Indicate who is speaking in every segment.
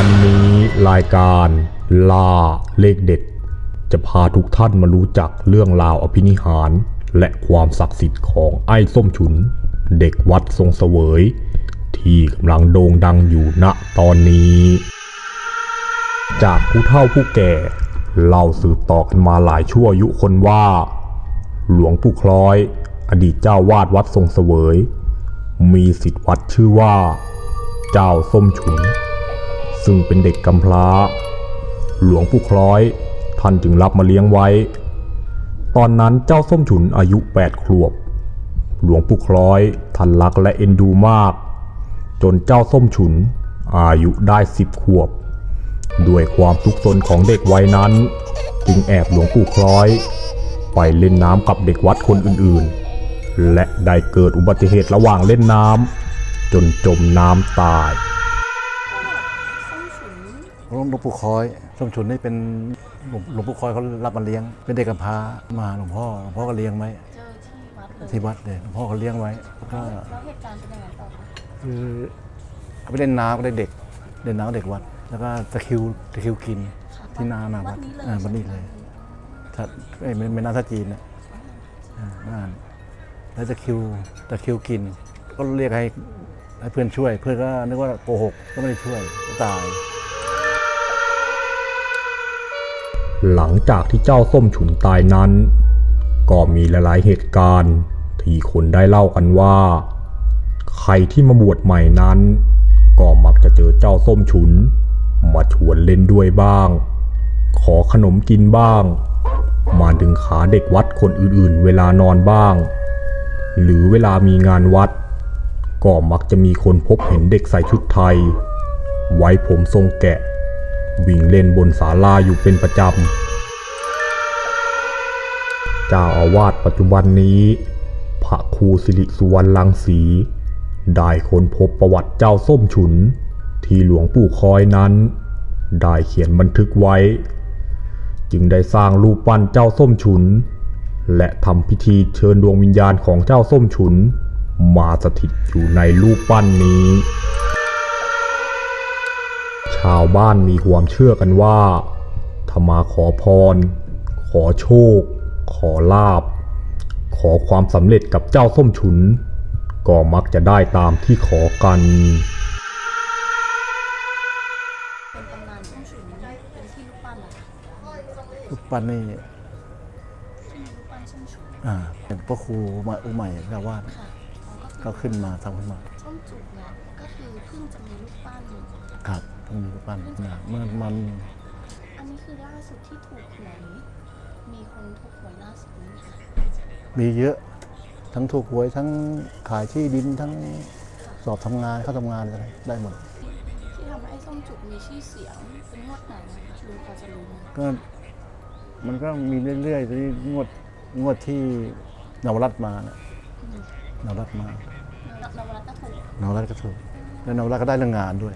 Speaker 1: วันนี้รายการลาเลขเด็ด จะพาทุกท่านมารู้จักเรื่องราวอภินิหาร และความศักดิ์สิทธิ์ของไอ้ส้มฉุน เด็กวัดทรงเสวย ที่กำลังโด่งดังอยู่ณตอนนี้ จากผู้เฒ่าผู้แก่เล่าสืบต่อกันมาหลายชั่วอายุคนว่า หลวงปู่คล้อย อดีตเจ้าวาดวัดทรงเสวย มีสิทธิ์วัดชื่อว่า เจ้าส้มฉุน ซึ่งเป็นเด็กกำพร้า หลวงปู่คล้อย ท่านจึงรับมาเลี้ยงไว้ ตอนนั้นเจ้าส้มฉุนอายุแปดขวบ หลวงปู่คล้อยท่านรักและเอ็นดูมาก จนเจ้าส้มฉุนอายุได้สิบขวบ ด้วยความทุกข์ซนของเด็กวัยนั้น จึงแอบหลวงปู่คล้อย ไปเล่นน้ำกับเด็กวัดคนอื่นๆ และได้เกิดอุบัติเหตุระหว่างเล่นน้ำจนจมน้ำตาย
Speaker 2: หลวงปู่คอยส้มฉุนนี่เป็นหลวงหลวงปู่คอยเขารับมาเลี้ยง เป็นเด็กกำพร้ามาหลวงพ่อหลวงพ่อก็เลี้ยงไว้
Speaker 3: เจอที่วัดเลย
Speaker 2: ที่วัดเลยหลวงพ่อเขาเลี้ยงไว้แล้วก็
Speaker 3: แล้วเหตุการณ์เป็นยังไงต่อคะ
Speaker 2: คือเอาไปเล่นน้ำก็ได้เด็กเล่นน้ำกับเด็กวัด แล้วก็ตะคริวตะคริวกินที่นาหนาวัดอ่าวัดนี้เลยถ้าเอ้ยไม่ไม่น่าท่าจีนนะอ่าน่านแล้วตะคริวตะคริวกิน ก็เรียกให้ให้เพื่อนช่วย เพื่อนก็นึกว่าโกหกก็ไม่ได้ช่วยก็ตาย
Speaker 1: หลังจากที่เจ้าส้มฉุนตายนั้น ก็มีหลายๆเหตุการณ์ที่คนได้เล่ากันว่า ใครที่มาบวชใหม่นั้น ก็มักจะเจอเจ้าส้มฉุน มาชวนเล่นด้วยบ้าง ขอขนมกินบ้าง มาดึงขาเด็กวัดคนอื่นๆ เวลานอนบ้าง หรือเวลามีงานวัด ก็มักจะมีคนพบเห็นเด็กใส่ชุดไทย ไว้ผมทรงแกะ วิ่งเล่นบนศาลาอยู่เป็นประจำ เจ้าอาวาสปัจจุบันนี้ พระครูสิริสุวรรณลังสี ได้ค้นพบประวัติเจ้าส้มฉุน ที่หลวงปู่คอยนั้น ได้เขียนบันทึกไว้ จึงได้สร้างรูปปั้นเจ้าส้มฉุน และทำพิธีเชิญดวงวิญญาณของเจ้าส้มฉุน มาสถิตอยู่ในรูปปั้นนี้ ชาวบ้านมีความเชื่อกันว่าถ้ามาขอพร ขอโชค ขอลาบ ขอความสำเร็จกับเจ้าส้มฉุน ก็มักจะได้ตามที่ขอกัน
Speaker 3: เป็นตำนานช่วงฉุนเป็นที่ลูกปั้นเหรอคะ
Speaker 2: รูปปั้นนี่
Speaker 3: ที่มีลูกปั้นช่วงฉุน
Speaker 2: อ่าเป็นพระครูมาอุใหม่เจ้าวาด
Speaker 3: ค่ะอ๋อก็คือ
Speaker 2: ก็ขึ้นมาทำขึ้นมา
Speaker 3: ช่วงจุกเนี่ ค
Speaker 2: รับต้องมีรูปปั้นขึ้นมาเมื่อมัน
Speaker 3: อันนี้คือล่าสุดที่ถูกหวยมีคนถูกหวยล่าสุดนี้ค่ะ
Speaker 2: มีเยอะ ทั้งถูกหวยทั้งขายที่ดินทั้งสอบทำงานเข้าทำงานอะไรได้หมด
Speaker 3: ที่ทำให้ไอ้ส้มจุกมีชื่อเสียงเป็นงวดไหนนะคะลุงพอจะรู้ไหม
Speaker 2: ก็มันก็มีเรื่อยๆที่งวดงวดที่นวรัตน์มานะนวรัตน์มาน
Speaker 3: นวรัตน์ก็ถูก
Speaker 2: นวรัตน์ก็ถูกแล้วนวรัตน์ก็ได้เรื่องงานด้วย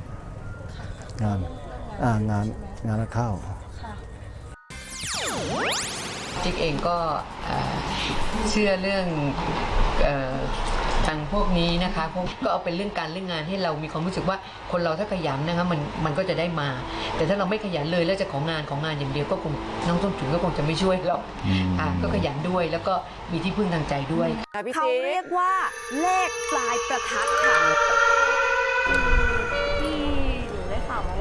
Speaker 2: งานอ่างานงานนักข้าว
Speaker 3: ค่ะ
Speaker 4: จิ๊กเองก็เอ่อเชื่อเรื่องเอ่อทางพวกนี้นะคะพวกก็เอาเป็นเรื่องการเรื่องงานให้เรามีความรู้สึกว่าคนเราถ้าขยันนะคะมันมันก็จะได้มา แต่ถ้าเราไม่ขยันเลยแล้วจะของงานของงานอย่างเดียวก็คงน้องส้มฉุนก็คงจะไม่ช่วยเราอะก็ขยันด้วยแล้วก็มีที่พึ่งทางใจด้วย
Speaker 5: เขาเรียกว่าเลขปลายประทัดค่ะ
Speaker 6: ที่หนูได้ข่า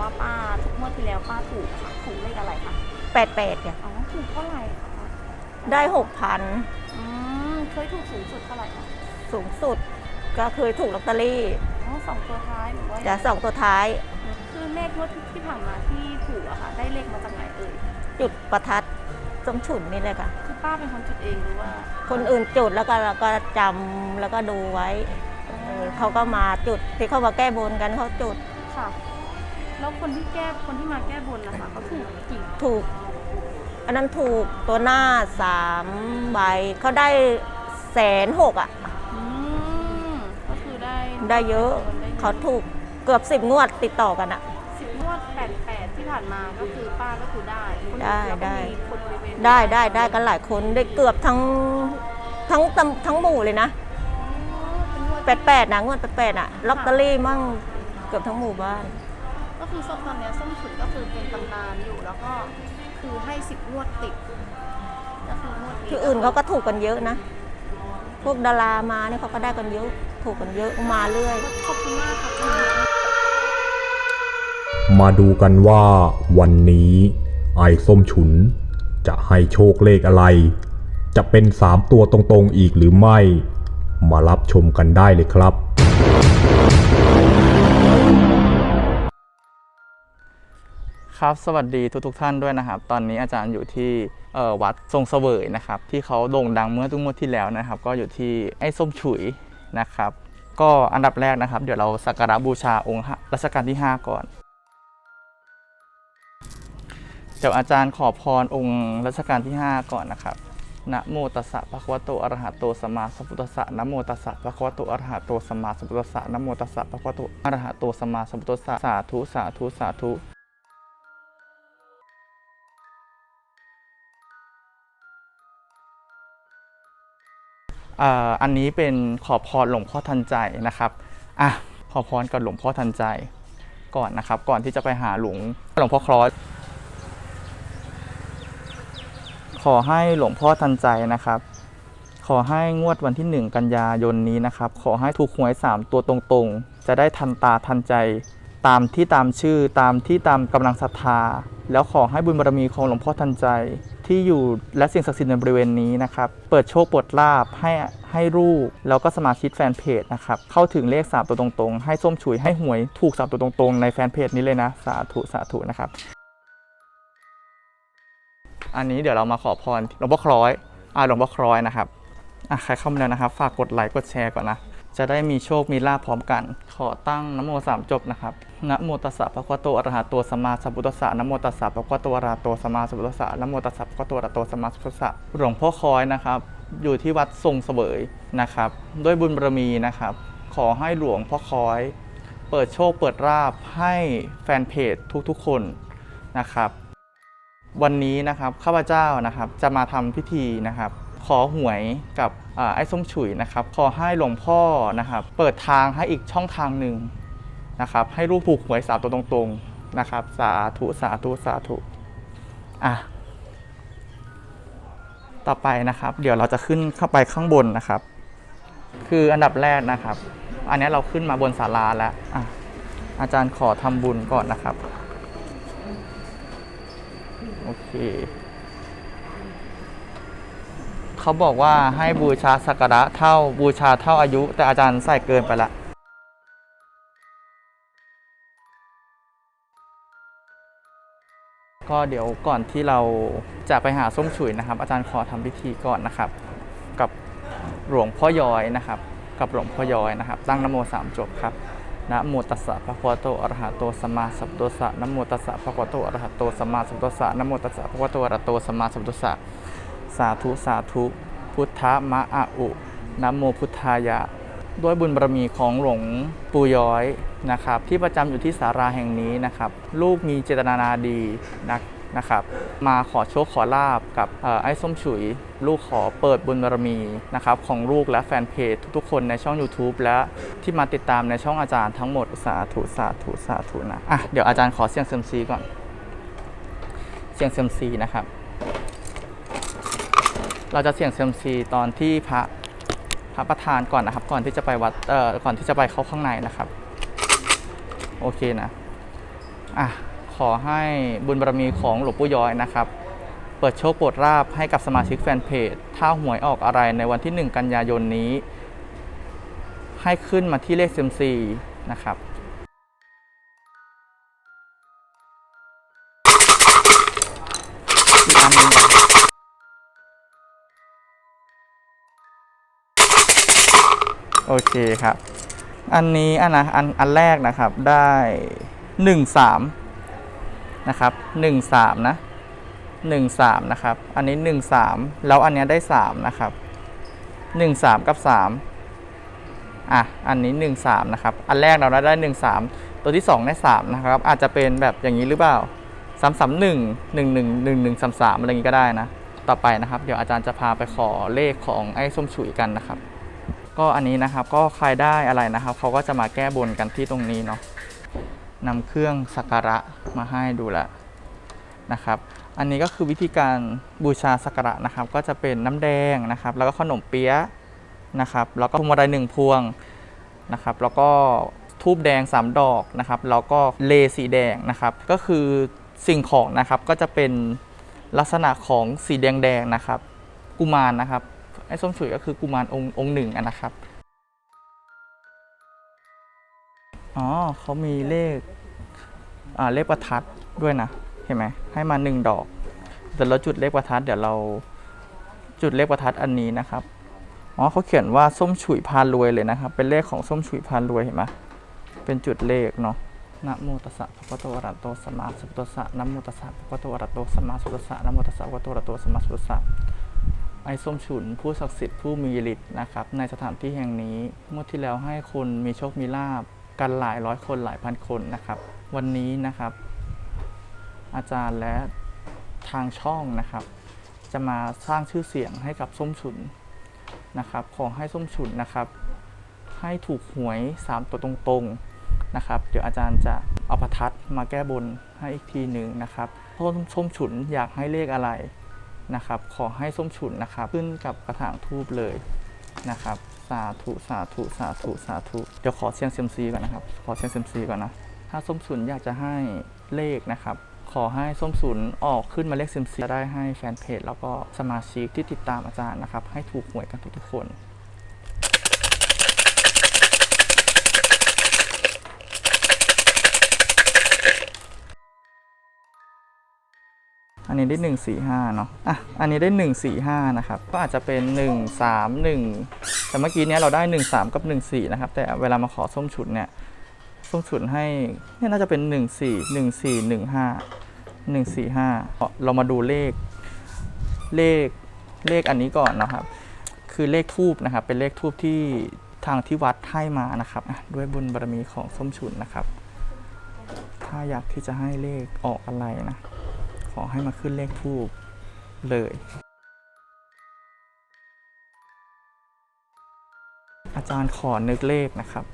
Speaker 6: วมาว่าป้าทุกงวดที่แล้วป้าถูกค่ะถูกเลขอะไรคะ
Speaker 5: แปดแปดเนี่ย
Speaker 6: อ๋อถูกเท่าไหร่คะ
Speaker 5: ได้หกพัน
Speaker 6: อืมเคยถูกสูงสุดเท่าไหร่คะ
Speaker 5: สูงสุดก็เคยถูกลอตเตอรี่
Speaker 6: อ๋อสองตัวท้ายหรือว่า
Speaker 5: จะสองตัวท้าย
Speaker 6: คือเลขงวดที่ผ่านมาที่ถูกอะค่ะ ได้เลขมาจากไหนเอ่ย
Speaker 5: จุดประทัดสมฉุนนี่เลยค่ะ
Speaker 6: คือป้าเป็นคนจุดเองหรือว่า
Speaker 5: คนอื่นจุดแล้วก็เราก็จำแล้วก็ดูไว้เออเขาก็มาจุดที่เขามาแก้บนกันเขาจุด
Speaker 6: ค่ะ แล้วคนที่แก้คนที่มาแก้บนนะคะเขาถูกกี่
Speaker 5: ถูก อันนั้นถูกตัวหน้าสามใบเขาได้แสนหกอะ
Speaker 6: อืมก็คือได้
Speaker 5: ได้เยอะ เขาถูกเกือบสิบงวดติดต่อกันอะ
Speaker 6: สิบงวดแปดแปดที่ผ่านมาก็คือป้าก็คือได้คนอื่น
Speaker 5: ได้
Speaker 6: แล้วก็
Speaker 5: ได้
Speaker 6: มีคนบริเวณ
Speaker 5: ได้ได้ได้กันหลายคนได้เกือบทั้งทั้งตำทั้งหมู่เลยนะ
Speaker 6: อ๋อเป็นงวด
Speaker 5: แปดแปดนะงวดแปดแปดอะลอตเตอรี่มั่งเกือบทั้งหมู่บ้าน
Speaker 6: ก็คือส้มตอนเนี้ยส้มฉุนก็คือเป็นตำนานอยู่แล้วก็คือให้สิบงวดติดก็คืองวดนี้
Speaker 5: ที่อื่นเขาก็ถูกกันเยอะนะ พวกดารามาเนี่ยเขาก็ได้กันเยอะ ถูกกันเยอะมาเรื่อย
Speaker 6: ขอบคุณมากค่ะคุณ
Speaker 1: มาดูกันว่าวันนี้ไอ้ส้มฉุน จะให้โชคเลขอะไร จะเป็นสามตัวตรงๆอีกหรือไม่ มารับชมกันได้เลยครับ
Speaker 7: ครับสวัสดีทุกทท่านด้วยนะครับ ตอนนี้อาจารย์อยู่ที่วัดทรงเสวยนะครับ ที่เขาโด่งดังเมื่อทุกงวดที่แล้วนะครับ ก็อยู่ที่ไอ้ส้มฉุยนะครับ ก็อันดับแรกนะครับ เดี๋ยวเราสักการะบูชาองค์รัชกาลที่ 5 ก่อนเดี๋ยวอาจารย์ขอพรองค์รัชกาลที่ 5 ก่อนนะครับนะโมตัสสะภะคะวะโตอะระหะโตสัมมาสัมพุทธัสสะนะโมตัสสะภะคะวะโตอะระหะโตสัมมาสัมพุทธัสสะนะโมตัสสะภะคะวะโตอะระหะโตสัมมาสัมพุทธัสสะสาธุสาธุสาธุ อันนี้เป็นขอพรหลวงพ่อทันใจนะครับอะขอพรกับหลวงพ่อทันใจก่อนนะครับ ก่อนที่จะไปหาหลวงหลวงพ่อคลอสขอให้หลวงพ่อทันใจนะครับ ขอให้งวดวันที่ 1 กันยายนนี้นะครับ ขอให้ถูกหวย 3 ตัวตรงๆ จะได้ทันตาทันใจ ตามที่ตามชื่อตามที่ตามกำลังศรัทธา แล้วขอให้บุญบารมีของหลวงพ่อทันใจ ที่อยู่และสิ่งศักดิ์สิทธิ์ในบริเวณนี้นะครับ เปิดโชคปิดลาบให้ให้รูปแล้วก็สมาชิกแฟนเพจนะครับ เข้าถึงเลข 3 ตัวตรงๆ ให้ส้มฉุยให้หวยถูก 3 ตัวตรงๆ ในแฟนเพจนี้เลยนะ สาธุ สาธุนะครับ อันนี้เดี๋ยวเรามาขอพรหลวงพ่อคล้อยอ่าหลวงพ่อคล้อยนะครับอะใครเข้ามาแล้วนะครับ ฝากกดไลค์กดแชร์ก่อนนะ จะได้มีโชคมีลาภพร้อมกัน ขอตั้งนโมสามจบนะครับนะโมตัสสะภะคะวะโตอะระหะโตสัมมาสัมพุทธัสสะนะโมตัสสะภะคะวะโตอะระหะโตสัมมาสัมพุทธัสสะนะโมตัสสะภะคะวะโตอะระหะโตสัมมาสัมพุทธัสสะหลวงพ่อคอยนะครับ อยู่ที่วัดทรงเสวยนะครับ ด้วยบุญบารมีนะครับ ขอให้หลวงพ่อคอย เปิดโชคเปิดราบให้แฟนเพจทุกๆคนนะครับ วันนี้นะครับข้าพเจ้านะครับจะมาทำพิธีนะครับ ขอหวยกับอไอ้ส้มฉุยนะครับ ขอให้หลวงพ่อนะครับเปิดทางให้อีกช่องทางหนึ่งนะครับ ให้รูปผูกหวยสามตัวตรงๆนะครับ สาธุสาธุสาธุอะต่อไปนะครับ เดี๋ยวเราจะขึ้นเข้าไปข้างบนนะครับ คืออันดับแรกนะครับ อันนี้เราขึ้นมาบนศาลาแล้วอะอาจารย์ขอทำบุญก่อนนะครับ โอเค เขาบอกว่าให้บูชาสักการะเท่าบูชาเท่าอายุ แต่อาจารย์ใส่เกินไปละก็เดี๋ยวก่อนที่เราจะไปหาส้มฉุยนะครับ อาจารย์ขอทำพิธีก่อนนะครับ กับหลวงพ่อย้อยนะครับ กับหลวงพ่อย้อยนะครับ ตั้งนโมสามจบครับนะโมตัสสะภะคะวะโตอะระหะโตสัมมาสัมพุทธัสสะนะโมตัสสะภะคะวะโตอะระหะโตสัมมาสัมพุทธัสสะนะโมตัสสะภะคะวะโตอะระหะโตสัมมาสัมพุทธัสสะาธุสาธุ พุทธมะอะอุนะโมพุทธายะ ด้วยบุญบารมีของหลวงปู่ย้อยนะครับ ที่ประจำอยู่ที่สาราแห่งนี้นะครับ ลูกมีเจตนาดีนะนะครับมาขอโชคขอลาบกับออไอ้ส้มฉุย ลูกขอเปิดบุญบารมีนะครับของลูกและแฟนเพจทุกๆคนในช่อง YouTube และที่มาติดตามในช่องอาจารย์ทั้งหมดสาธุสาธุสาธุนะอะเดี๋ยวอาจารย์ขอเสียงเซมซีก่อน เสียงเซมซีนะครับ เราจะเสี่ยงเซยมซีตอนที่พระพระประธานก่อนนะครับ ก่อนที่จะไปวัดเอ่อก่อนที่จะไปเข้าข้างในนะครับ โอเคนะอะขอให้บุญบารมีของหลวงปู่ย้อยนะครับ เปิดโชคโปรดราบให้กับสมาชิกแฟนเพจ ถ้าหวยออกอะไรในวันที่ 1 กันยายนนี้ ให้ขึ้นมาที่เลขเซยมซีนะครับ โอเคครับ อันนี้อันนะอันอันแรกนะครับได้หนึ่งสามนะครับหนึ่งสามนะหนึ่งสามนะครับ อันนี้หนึ่งสามแล้วอันเนี้ยได้สามนะครับหนึ่งสามกับสามอะ อันนี้หนึ่งสามนะครับ อันแรกเราได้หนึ่งสามตัวที่สองได้สามนะครับ อาจจะเป็นแบบอย่างนี้หรือเปล่าสามสามหนึ่งหนึ่งหนึ่งหนึ่งหนึ่งสามสามอะไรอย่างนี้ก็ได้นะ ต่อไปนะครับ เดี๋ยวอาจารย์จะพาไปขอเลขของไอ้ส้มฉุยกันนะครับ ก็อันนี้นะครับก็ใครได้อะไรนะครับเขาก็จะมาแก้บนกันที่ตรงนี้เนาะนำเครื่องสักการะมาให้ดูแล้วนะครับ อันนี้ก็คือวิธีการบูชาสักการะนะครับ ก็จะเป็นน้ำแดงนะครับ แล้วก็ขนมเปี๊ยะนะครับ แล้วก็พวงมาลัยหนึ่งพวงนะครับ แล้วก็ทูบแดง 3 ดอกนะครับ แล้วก็เลสีแดงนะครับ ก็คือสิ่งของนะครับก็จะเป็นลักษณะของสีแดงๆนะครับ กุมารนะครับ ไอ้ส้มฉุยก็คือกุมารองค์องค์หนึ่งนะครับ อ๋อเขามีเลขอ่าเลขประทัดด้วยนะ เห็นไหมให้มาหนึ่งดอกเดี๋ยวเราจุดเลขประทัดเดี๋ยวเราจุดเลขประทัดอันนี้นะครับ อ๋อเขาเขียนว่าส้มฉุยพารวยเลยนะครับ เป็นเลขของส้มฉุยพารวยเห็นไหมเป็นจุดเลขเนาะนะโมตัสสะภะคะวะโตอะระหะโตสัมมาสัมพุทธัสสะนะโมตัสสะภะคะวะโตอะระหะโตสัมมาสัมพุทธัสสะนะโมตัสสะภะคะวะโตอะระหะโตสัมมาสัมพุทธัสสะ ไอ้ส้มฉุนผู้ศักดิ์สิทธิ์ผู้มีฤทธิ์นะครับในสถานที่แห่งนี้เมื่อที่แล้วให้คนมีโชคมีลาบกันหลายร้อยคนหลายพันคนนะครับ วันนี้นะครับอาจารย์และทางช่องนะครับ จะมาสร้างชื่อเสียงให้กับส้มฉุนนะครับขอให้ส้มฉุนนะครับ ให้ถูกหวย 3 ตัวตรงๆนะครับ เดี๋ยวอาจารย์จะเอาประทัดมาแก้บนให้อีกทีหนึ่งนะครับเพราะส้มฉุนอยากให้เลขอะไร นะครับ ขอให้ส้มฉุนนะครับ ขึ้นกับกระถางทูบเลยนะครับ สาธุสาธุสาธุสาธุเดี๋ยวขอเซียงเซมซีก่อนนะครับ ขอเซียงเซมซีก่อนนะ ถ้าส้มฉุนอยากจะให้เลขนะครับ ขอให้ส้มฉุนออกขึ้นมาเลขเซมซีจะได้ให้แฟนเพจแล้วก็สมาชิกที่ติดตามอาจารย์นะครับ ให้ถูกหวยกันทุกๆคน อันนี้ได้ 145 เนาะ อะ อันนี้ได้ 145 นะครับ ก็อาจจะเป็น 131 แต่เมื่อกี้เนี้ยเราได้ 13 กับ 14 นะครับ แต่เวลามาขอส้มฉุนเนี่ย ส้มฉุนให้เนี่ยน่าจะเป็น 14 14 15 145 เรามาดูเลข เลข เลขอันนี้ก่อนนะครับ คือเลขทูบนะครับ เป็นเลขทูบที่ทางที่วัดให้มานะครับ ด้วยบุญบารมีของส้มฉุนนะครับ ถ้าอยากที่จะให้เลขออกอะไรนะ อให้มาขึ้นเลขทูบเลย อาจารย์ขอนึกเลขนะครับ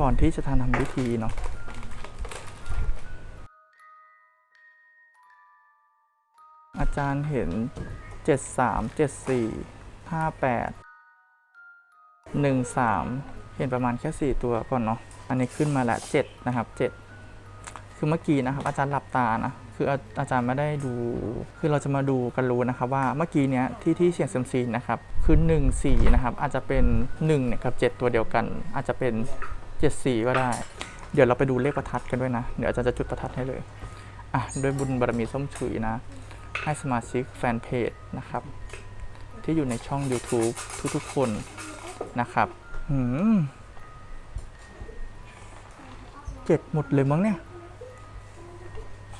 Speaker 7: ก่อนที่จะทำทำพิธีเนาะอาจารย์เห็น 73 74 58 13 เห็นประมาณแค่ 4 ตัวก่อนเนาะ อันนี้ขึ้นมาละ 7 นะครับ 7 คือเมื่อกี้นะครับ อาจารย์หลับตานะ คืออาอาจารย์ไม่ได้ดู คือเราจะมาดูกันรู้นะครับว่าเมื่อกี้เนี้ยที่ที่เสียงเซมซีนะครับคือ1 4นะครับอาจจะเป็น1เนี่ยกับ7 ตัวเดียวกัน อาจจะเป็น7 4ก็ได้ เดี๋ยวเราไปดูเลขประทัดกันด้วยนะ เดี๋ยวอาจารย์จะจุดประทัดให้เลยอะด้วยบุญบารมีส้มฉุยนะ ให้สมาชิกแฟนเพจนะครับ ที่อยู่ในช่อง YouTube ทุกๆคนนะครับหืมเจ็ดหมดเลยมั้งเนี่ย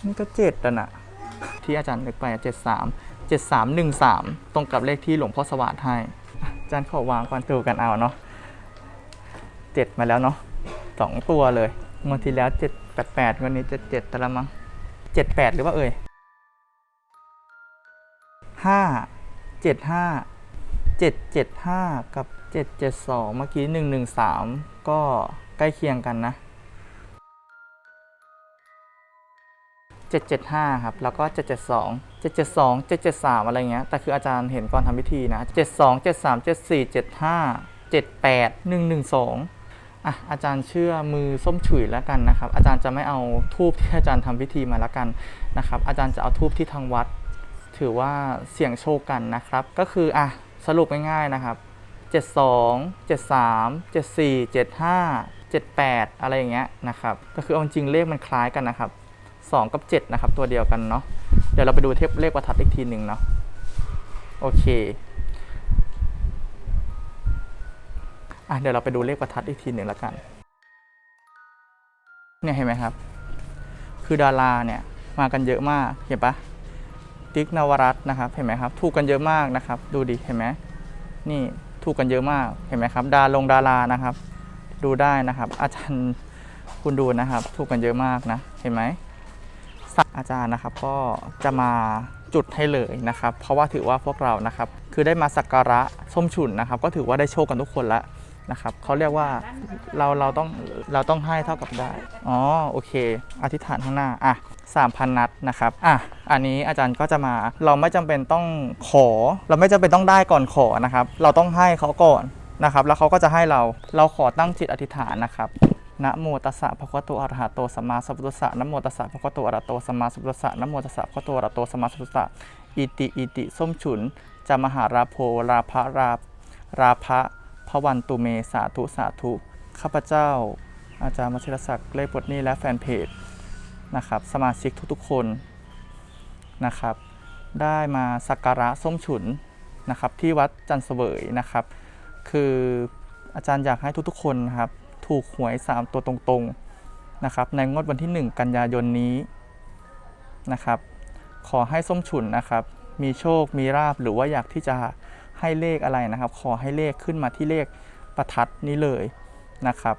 Speaker 7: นี่ก็เจ็ดแล้วนะที่อาจารย์นึกไปเจ็ดสามเจ็ดสามหนึ่งสามตรงกับเลขที่หลวงพ่อสวัสดิ์ให้ อาจารย์ขอวางก่อนดูกันเอาเนาะเจ็ดมาแล้วเนาะสองตัวเลยงวดที่แล้วเจ็ดแปดแปดวันนี้จะเจ็ดแต่ละมั้งเจ็ดแปดหรือว่าเอ่ยห้าเจ็ดห้าเจ็ดเจ็ดห้ากับเจ็ดเจ็ดสองเมื่อกี้หนึ่งหนึ่งสามก็ใกล้เคียงกันนะ 775 ครับ แล้วก็ 772 772 773 อะไรเงี้ย แต่คืออาจารย์เห็นก่อนทำพิธีนะ 72 73 74 75 78 112 อะ อาจารย์เชื่อมือส้มฉุยแล้วกันนะครับ อาจารย์จะไม่เอาทูบที่อาจารย์ทำพิธีมาแล้วกันนะครับ อาจารย์จะเอาทูบที่ทางวัด ถือว่าเสี่ยงโชคกันนะครับ ก็คืออะสรุปง่ายๆนะครับ 72 73 74 75 78 อะไรอย่างเงี้ยนะครับ ก็คือเอาจริงเลขมันคล้ายกันนะครับ 2 กับ 7 นะครับ ตัวเดียวกันเนาะเดี๋ยวเราไปดูเทปเลขประทัดอีกทีหนึ่งเนาะโอเคอะเดี๋ยวเราไปดูเลขประทัดอีกทีหนึ่งแล้วกันเนี่ยเห็นไหมครับ คือดาราเนี่ยมากันเยอะมากเห็นปะติ๊กนวรัตน์นะครับเห็นไหมครับ ถูกกันเยอะมากนะครับ ดูดิเห็นไหมนี่ถูกกันเยอะมากเห็นไหมครับ ดาลงดารานะครับ ดูได้นะครับ อาจารย์คุณดูนะครับ ถูกกันเยอะมากนะ เห็นไหม อาจารย์นะครับก็จะมาจุดให้เลยนะครับ เพราะว่าถือว่าพวกเรานะครับ คือได้มาสักการะส้มฉุนนะครับ ก็ถือว่าได้โชคกันทุกคนละนะครับเขาเรียกว่าเราเราต้องเราต้องให้เท่ากับได้ อ๋อโอเค อธิษฐานข้างหน้าอะสามพันนัดนะครับอะอันนี้อาจารย์ก็จะมาเราไม่จำเป็นต้องขอ เราไม่จำเป็นต้องได้ก่อนขอนะครับ เราต้องให้เขาก่อนนะครับ แล้วเขาก็จะให้เราเราขอตั้งจิตอธิษฐานนะครับ นะโมตัสสะภะคะวะโตอะระหะโตสัมมาสัมพุทธัสสะนะโมตัสสะภะคะวะโตอะระหะโตสัมมาสัมพุทธัสสะนะโมตัสสะภะคะวะโตอะระหะโตสัมมาสัมพุทธัสสะอิติอิติส้มฉุนจามหาราโพราภะราราภะพระวันตุเมสาธุสาธุข้าพเจ้า อาจารย์มชิรศักดิ์เลขบทนี้และแฟนเพจนะครับสมาชิกทุกๆคนนะครับได้มาสักการะส้มฉุนนะครับที่วัดจันเสวยนะครับ คืออาจารย์อยากให้ทุกๆคนนะครับ ถูกหวย 3 ตัวตรงๆนะครับในงวดวันที่ 1 กันยายนนี้นะครับ ขอให้ส้มฉุนนะครับ มีโชคมีราบหรือว่าอยากที่จะให้เลขอะไรนะครับ ขอให้เลขขึ้นมาที่เลขประทัดนี้เลยนะครับ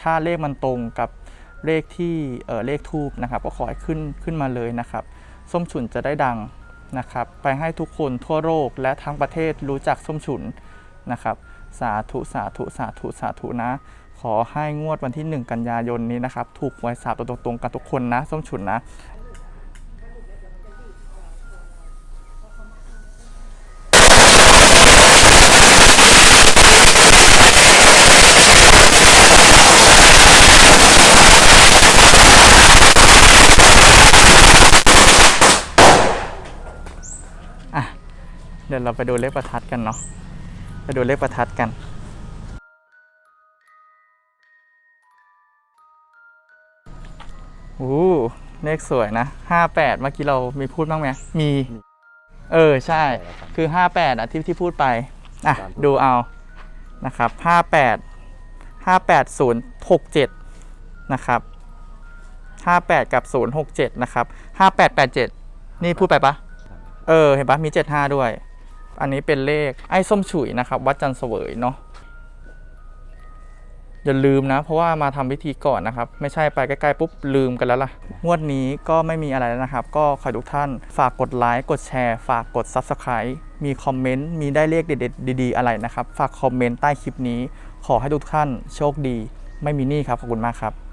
Speaker 7: ถ้าเลขมันตรงกับเลขที่เออเลขทูบนะครับ ก็ขอให้ขึ้นขึ้นมาเลยนะครับ ส้มฉุนจะได้ดังนะครับ ไปให้ทุกคนทั่วโลกและทั้งประเทศรู้จักส้มฉุนนะครับ สาธุสาธุสาธุสาธุนะ อให้งวดวันที่ 1 กันยายนนี้นะครับ ถูกหวยสามตัวตรงๆกันทุกคนนะ ส้มฉุนนะอะเดี๋ยวเราไปดูเลขประทัดกันเนาะ ไปดูเลขประทัดกัน อ้เลขสวยนะ 58 เมื่อกี้เรามีพูดบ้างไหมมี เออใช่ คือ 58อะที่ที่พูดไป อะ ดูเอานะครับ 58 58067 นะครับ 58 กับ 067 นะครับ 5887 นี่พูดไปปะเออ เห็นปะมี 75 ด้วย อันนี้เป็นเลขไอ้ส้มฉุยนะครับ วัดจันทร์เสวยเนาะ อย่าลืมนะ เพราะว่ามาทำพิธีก่อนนะครับ ไม่ใช่ไปใกล้ๆปุ๊บลืมกันแล้วล่ะ งวดนี้ก็ไม่มีอะไรแล้วนะครับ ก็ขอให้ทุกท่านฝากกดไลค์กดแชร์ ฝากกด Subscribe มีคอมเมนต์มีได้เลขเด็ดๆดีๆ อะไรนะครับ ฝากคอมเมนต์ใต้คลิปนี้ ขอให้ทุกท่านโชคดี ไม่มีหนี้ครับขอบคุณมากครับ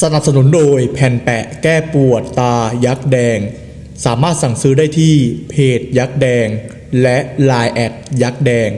Speaker 8: สนับสนุนโดยแผ่นแปะแก้ปวดตายักษ์แดง สามารถสั่งซื้อได้ที่เพจยักษ์แดง และ l ล n e แอดยักษ์แดง